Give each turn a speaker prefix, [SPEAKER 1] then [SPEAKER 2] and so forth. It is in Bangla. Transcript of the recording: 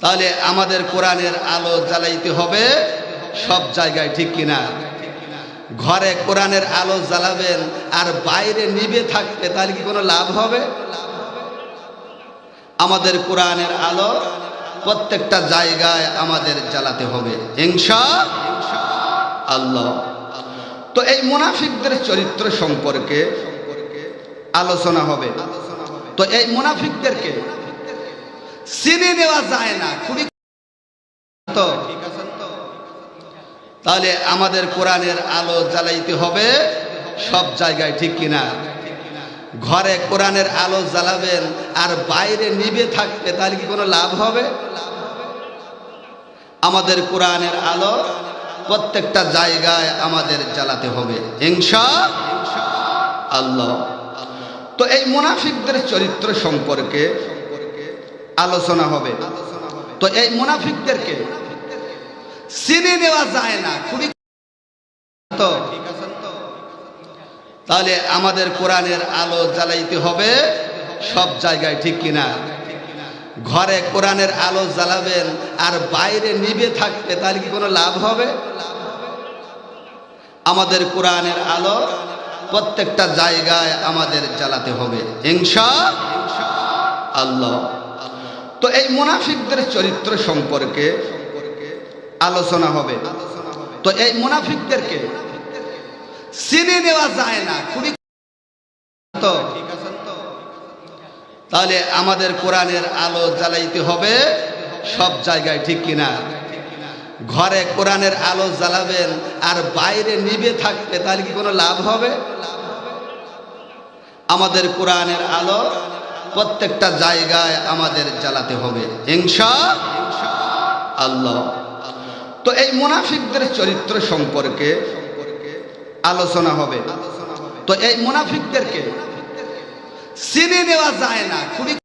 [SPEAKER 1] তাহলে আমাদের কোরআনের আলো জ্বালাইতে হবে সব জায়গায়, ঠিক কিনা? ঘরে কোরআনের আলো জ্বালাবেন আর বাইরে নিবে থাকতে তাহলে কি কোনো লাভ হবে? আমাদের কোরআনের আলো প্রত্যেকটা জায়গায় আমাদের জ্বালাতে হবে, ইনশা আল্লাহ। তো এই মুনাফিকদের চরিত্র সম্পর্কে আলোচনা হবে। তো এই মুনাফিকদেরকে চিনে নেওয়া যায় না। খুবই তাহলে আমাদের কোরআনের আলো জ্বালাইতে হবে। সব জায়গায় ঠিক কিনা? ঘরে কোরআনের আলো জ্বালাবেন আর বাইরে নিবে থাকতে তাহলে কি কোনো লাভ হবে? আমাদের কোরআনের আলো প্রত্যেকটা জায়গায় আমাদের জ্বালাতে হবে। হিংসা আল্লাহ। তো এই মুনাফিকদের চরিত্র সম্পর্কে আলোচনা হবে। তো এই মুনাফিকদেরকে চিনে নেওয়া যায় না, খুবই তাহলে আমাদের কোরআনের আলো জ্বালাইতে হবে সব জায়গায়, ঠিক কিনা? ঘরে কোরআনের আলো জ্বালাবেন আর বাইরে নিবে থাকতে তাহলে কি কোনো লাভ হবে? আমাদের কোরআনের আলো প্রত্যেকটা জায়গায় আমাদের জ্বালাতে হবে। ইনশা আল্লাহ। তো এই মুনাফিকদের চরিত্র সম্পর্কে আলোচনা হবে। তো এই মুনাফিকদেরকে চিনে নেওয়া যায় না, খুবই তাহলে আমাদের কোরআনের আলো জ্বালাইতে হবে সব জায়গায়, ঠিক কিনা? ঘরে কোরআনের আলো জ্বালাবেন আর বাইরে নিবে থাকতে তাহলে কি কোনো লাভ হবে? আমাদের কোরআনের আলো প্রত্যেকটা জায়গায় আমাদের জ্বালাতে হবে। হিংসা আল্লাহ। তো এই মুনাফিকদের চরিত্র সম্পর্কে আলোচনা হবে। তো এই মুনাফিকদেরকে চিনে নেওয়া যায় না। খুবই